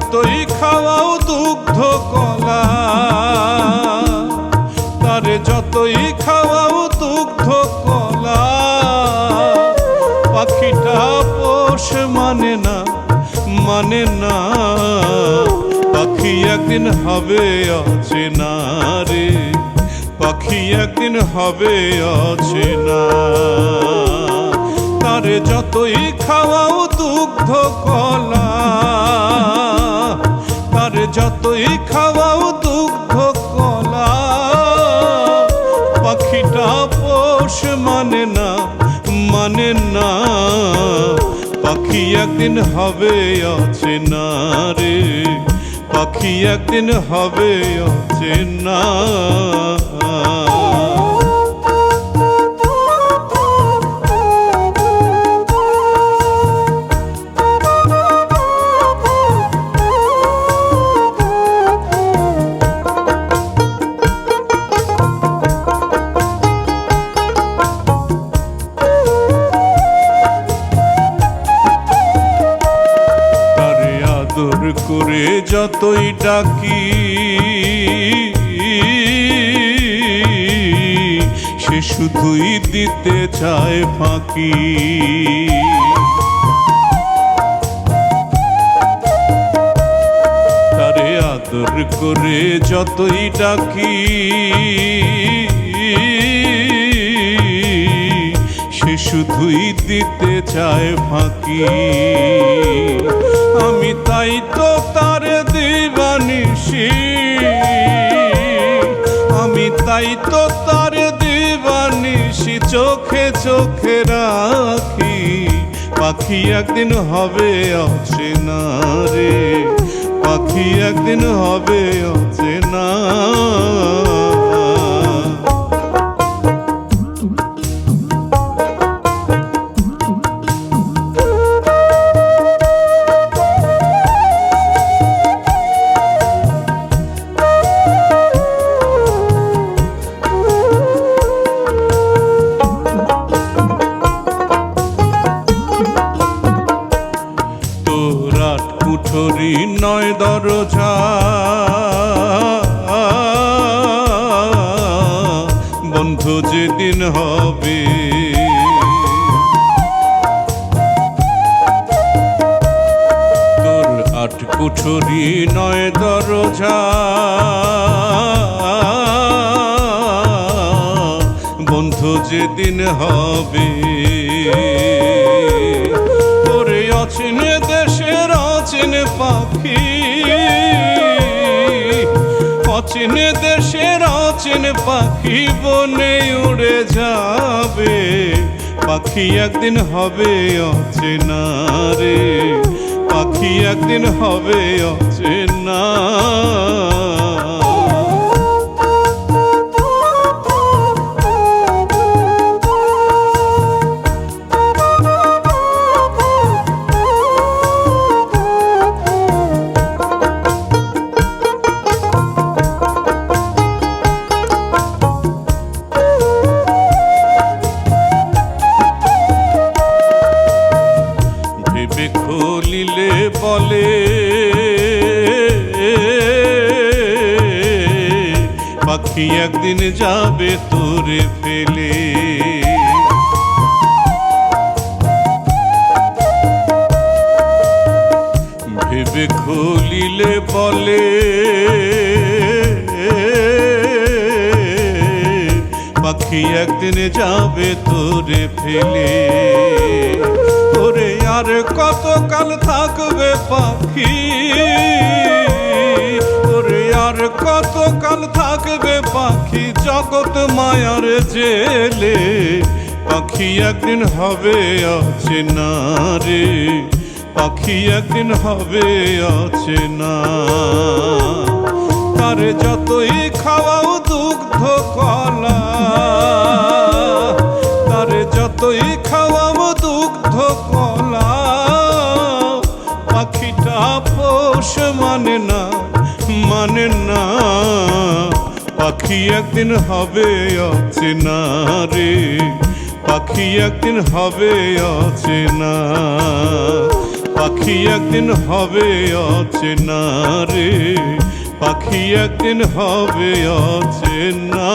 যতই খাওয়াও দুগ্ধ কলা। তার যতই খাওয়াও দুগ্ধ কলা। পাখিটা পোষ মানে না মানে না। পাখি একদিন হবে অচেনা রে, পাখি একদিন হবে অচেনা। তার যতই খাওয়াও দুগ্ধ কলা যতই খাওয়াও দুগ্ধ কলা, পাখিটা পোষ মানে না মানে না। পাখি একদিন হবে অচেনা রে, পাখি একদিন হবে অচেনা যতই ডাকি, সে শুধুই দিতে চায় ফাঁকি। তারে আদর করে যতই ডাকি, সে শুধুই দিতে চায় ফাঁকি। আমি তাই তো দিবানিসি চোখে চোখে রাখি। পাখি একদিন হবে অচেনা রে। পাখি একদিন হবে অচেনা বন্ধ যেদিন হবে। তোর আট কুঠুরি নয় দরজা। বন্ধ যেদিন হবে। পাখি বনে উড়ে যাবে পাখি একদিন হবে অচেনা রে পাখি একদিন হবে অচেনা পাখি একদিন যাবে তোরে ফেলে। ভেবে খুলিলে বলে, পাখি একদিন যাবে তোরে ফেলে। তোরে আর কত কাল থাকবে পাখি? আর কত কাল থাকবে পাখি জগৎ মায়ার জেলে? পাখি একদিন হবে অচেনা রে? পাখি একদিন হবে অচেনা তারে যতই খাওয়াও দুগ্ধ কলা, তারে যতই খাওয়াও দুগ্ধ কলা পাখি একদিন হবে অচেনা রে। পাখি একদিন হবে অচেনা। পাখি একদিন হবে অচেনা রে। পাখি একদিন হবে অচেনা।